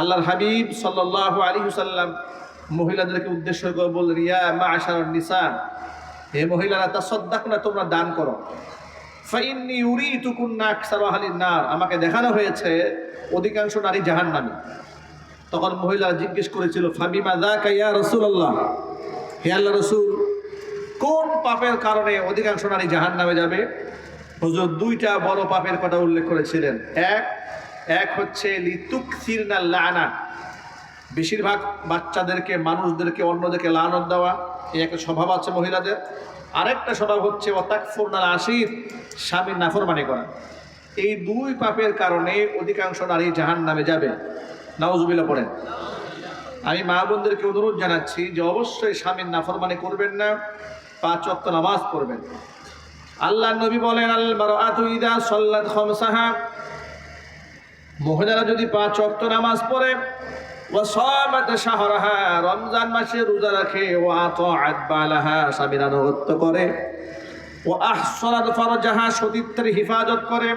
আল্লাহর হাবিব সাল্লাহ আলী সাল্লাম মহিলাদেরকে উদ্দেশ্য করে বললেন, ইয়া মা আশার নিসা, হে মহিলারা তা সদ্দাক না তোমরা দান করো। ফাইন্নি উরি তুকুন্না আকসার নার। আমাকে দেখানো হয়েছে, অধিকাংশ নারী জাহান নামে তখন মহিলা জিজ্ঞেস করেছিল, ফাবিমা দা কাইয়া রসুল্লাহ হে আল্লাহ রসুল, কোন পাপের কারণে অধিকাংশ নারী জাহান নামে যাবে? হুজুর, দুইটা বড় পাপের কথা উল্লেখ করেছিলেন। এক এক হচ্ছে লিতুক লানা। বেশিরভাগ বাচ্চাদেরকে, মানুষদেরকে, অন্যদেরকে লানত দেওয়া, এই একটা স্বভাব আছে মহিলাদের। আরেকটা স্বভাব হচ্ছে অতাকফুরনাল আশির স্বামীর নাফরমানি করা। এই দুই পাপের কারণে অধিকাংশ নারী জাহান নামে যাবে। নাউজুবিল্লা পড়েন। আমি মা বোনদেরকে অনুরোধ জানাচ্ছি যে অবশ্যই স্বামীর নাফরমানি করবেন না, পাঁচ অক্ত নামাজ পড়বেন। আল্লাহ নবী বলেন আল বারাতু ইদা সাল্লাত মহিলারা যদি পাঁচ অক্ত নামাজ পড়ে রমজান মাসে রোজা রাখে ও আতাআত বালাহা, স্বামীর আনুগত্য করে ও আহসানাত ফরজাহা, সতীত্বের হিফাজত করে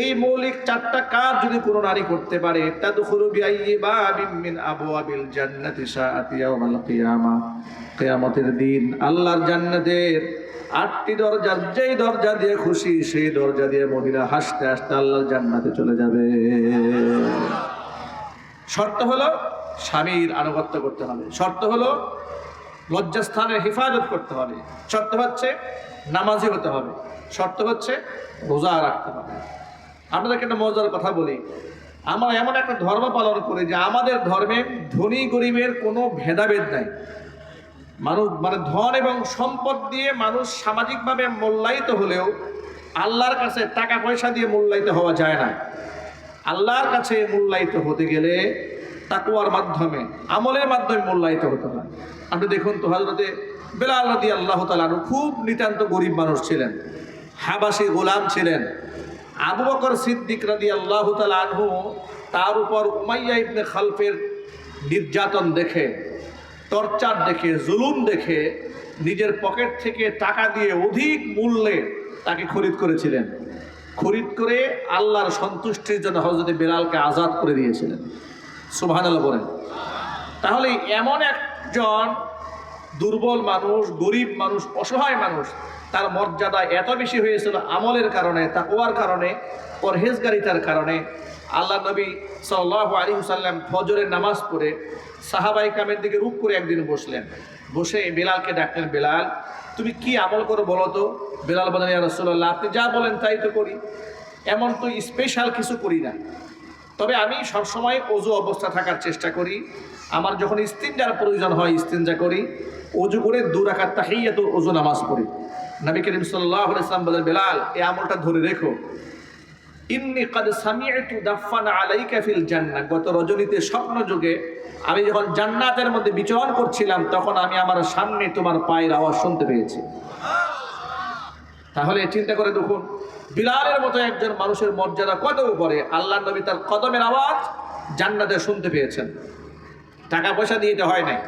এই মৌলিক চারটা কাজ যদি কোনো নারী করতে পারে, তাদখুলু বিআইয়ি বাবিন মিন আবওয়াবিল জান্নাতি সাআতি ইয়াওমাল কিয়ামা। কিয়ামতের দিন আল্লাহর জান্নাতের আটটি দরজা, যেই দরজা দিয়ে খুশি, সেই দরজা দিয়ে মহিলা হাসতে হাসতে আল্লাহর জান্নাতে চলে যাবে। শর্ত হলো স্বামীর আনুগত্য করতে হবে। শর্ত হলো লজ্জাস্থানের হেফাজত করতে হবে। শর্ত হচ্ছে নামাজি হতে হবে। শর্ত হচ্ছে রোজা রাখতে হবে। আপনাদেরকে একটা মজার কথা বলি। আমরা এমন একটা ধর্ম পালন করি যে আমাদের ধর্মে ধনী গরিবের কোনো ভেদাভেদ নাই। মানুষ মানে ধন এবং সম্পদ দিয়ে মানুষ সামাজিকভাবে মূল্যায়িত হলেও আল্লাহর কাছে টাকা পয়সা দিয়ে মূল্যায়িত হওয়া যায় না। আল্লাহর কাছে মূল্যায়িত হতে গেলে তাকুয়ার মাধ্যমে, আমলের মাধ্যমে মূল্যায়িত হতে হয়। আপনি দেখুন তো হজরতে নদী আল্লাহ তালু খুব নিতান্ত গরিব মানুষ ছিলেন। হাবাসী গোলাম ছিলেন। আবু বকর সিদ্দিক রাদি আল্লাহ আনহু তার উপর উমাইয়া ইবনে খালফের নির্যাতন দেখে, টর্চার দেখে, জুলুম দেখে নিজের পকেট থেকে টাকা দিয়ে অধিক মূল্যে তাকে খরিদ করেছিলেন। খরিদ করে আল্লাহর সন্তুষ্টির জন্য হজরত বেলালকে আজাদ করে দিয়েছিলেন। সুবহান আল্লাহ বলেন। তাহলে এমন একজন দুর্বল মানুষ, গরিব মানুষ, অসহায় মানুষ তার মর্যাদা এত বেশি হয়েছিল আমলের কারণে তাকুয়ার কারণে, পরহেজগারিতার কারণে। আল্লাহ নবী সাল্লাহ আলী সাল্লাম ফজরের নামাজ পড়ে সাহাবাই কামের দিকে রূপ করে একদিন বসলেন। বসে বেলালকে ডাকলেন, বেলাল, তুমি কি আমল করো বলো তো? বেলাল বলেন ইয়া রসুল্লাহ আপনি যা বলেন তাই তো করি। এমন তো স্পেশাল কিছু করি না। তবে আমি সবসময় অজু অবস্থা থাকার চেষ্টা করি। আমার যখন ইস্তিনজার প্রয়োজন হয়, ইস্তিনজা করি। অজু করে দু রাখার তাহিয়াত অজু নামাজ পড়ি। নবী করিম সাল্লাহ ইসলাম বলেন, বেলাল, এই আমলটা ধরে রেখো। ইন্নি কাদ সামিআতু দাফান আলাইকা ফিল জান্নাহ। গত রজনীতে স্বপ্ন যুগে আমি যখন জান্নাতের মধ্যে বিচরণ করছিলাম, তখন আমি আমার সামনে তোমার পায়ের আওয়াজ শুনতে পেয়েছি। তাহলে চিন্তা করে দেখুন, বিলালের মতো একজন মানুষের মর্যাদা কত উপরে? আল্লাহ নবী তার কদমের আওয়াজ জান্নাতে শুনতে পেয়েছেন। টাকা পয়সা দিয়ে এটা হয় নাই।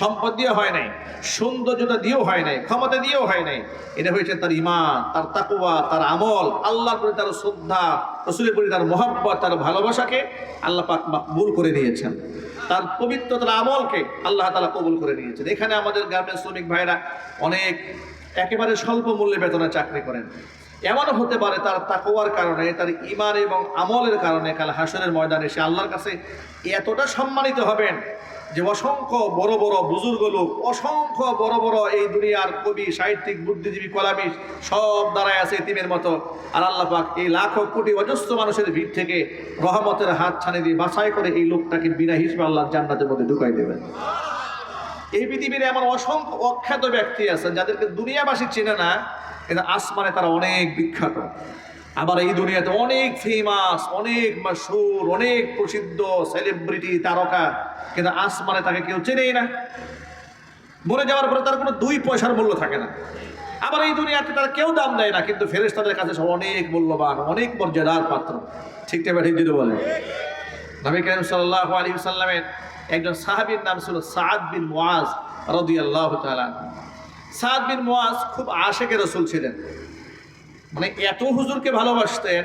সম্পদ দিয়ে হয় নাই, সৌন্দর্যতা দিয়েও হয় নাই, ক্ষমতা দিয়েও হয় নাই। এটা হয়েছে তার ইমান তার তাকুয়া তার আমল। আল্লাহর প্রতি তার শ্রদ্ধা, রসুলের প্রতি তার মহব্বত, তার ভালোবাসাকে আল্লাহ পাক করে নিয়েছেন। তার পবিত্রতার আমলকে আল্লাহ তালা কবুল করে নিয়েছেন। এখানে আমাদের গ্রামের শ্রমিক ভাইরা অনেক একেবারে স্বল্প মূল্যে বেতনে চাকরি করেন। এমন হতে পারে তার তাকোয়ার কারণে, তার ইমান এবং আমলের কারণে কাল হাসনের ময়দানে সে আল্লাহর কাছে এতটা সম্মানিত হবেন যে অসংখ্য বড় বড় বুজুর্গ লোক, অসংখ্য বড় বড় এই দুনিয়ার কবি, সাহিত্যিক, বুদ্ধিজীবী কলামী সব দাঁড়ায় আছে এতিমের মতো। আর আল্লাহ পাক এই লাখো কোটি অজস্র মানুষের ভিড় থেকে রহমতের হাত ছানি দিয়ে বাছাই করে এই লোকটাকে বিনা হিসেবে আল্লাহ জান্নাতের মধ্যে ঢুকাই দেবেন। এই পৃথিবীর এমন অসংখ্য অখ্যাত ব্যক্তি আছেন যাদেরকে দুনিয়াবাসী চেনে না, কিন্তু আসমানে তারা অনেক বিখ্যাত। আবার এই দুনিয়াতে অনেক ফেমাস অনেক মশহুর, অনেক প্রসিদ্ধ সেলিব্রিটি তারকা, কিন্তু আসমানে তাকে কেউ চেনেই না। মরে যাওয়ার পরে তার কোনো দুই পয়সার মূল্য থাকে না। আবার এই দুনিয়াতে তারা কেউ দাম দেয় না, কিন্তু ফেরেশতাদের কাছে সব অনেক মূল্যবান, অনেক মর্যাদার পাত্র। ঠিক ঠিক যদি বলে নবী করিম সাল্লাহ আলী সাল্লামের একজন সাহাবীর নাম ছিল সাদ বিন মোয়াজ রাদিয়াল্লাহু তাআলা সাদ বিন মোয়াজ খুব আশেকে রসুল ছিলেন। মানে এত হুজুরকে ভালোবাসতেন